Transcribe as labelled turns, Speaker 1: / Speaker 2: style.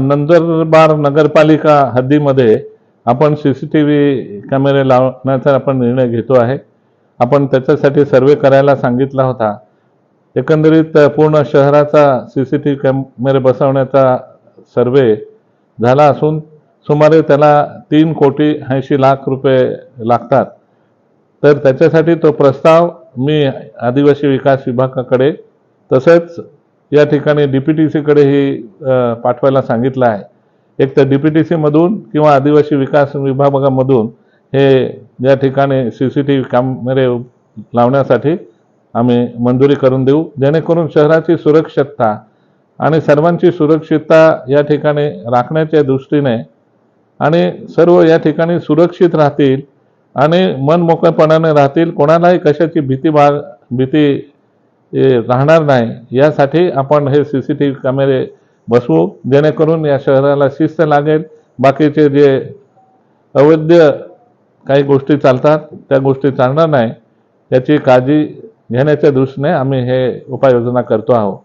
Speaker 1: नंदरबार नंदुरबार नगरपालिका हद्दीमध्ये आपण C C T V कॅमेरे लावण्याचा आपण निर्णय घेतो आहे. आपण त्याच्यासाठी सर्वे करायला सांगितला होता. एकंदरीत पूर्ण शहराचा सी सी टी व्ही कॅमेरे बसवण्याचा सर्वे झाला असून सुमारे त्याला तीन कोटी ऐंशी लाख रुपये लागतात. तर त्याच्यासाठी तो प्रस्ताव मी आदिवासी विकास विभागाकडे तसेच या ठिकाणी डी पी टी सीकडेही अ, पाठवायला सांगितलं आहे. एक तर डी पी टी सीमधून किंवा आदिवासी विकास विभागामधून हे या ठिकाणी सी सी टी व्ही कॅमेरे लावण्यासाठी आम्ही मंजुरी करून देऊ. जेणेकरून शहराची सुरक्षितता आणि सर्वांची सुरक्षितता या ठिकाणी राखण्याच्या दृष्टीने आणि सर्व या ठिकाणी सुरक्षित राहतील आणि मन मोकळेपणाने राहतील. कोणालाही कशाची भीती भा भीती राहणार नाही. यासाठी आपण हे सी सी टी व्ही कॅमेरे बसवू. जेणेकरून या शहराला शिस्त लागेल. बाकीचे जे अवैध काही गोष्टी चालतात त्या गोष्टी चालणार नाही. याची काळजी घेण्याच्या दृष्टीने आम्ही हे उपाययोजना करतो आहोत.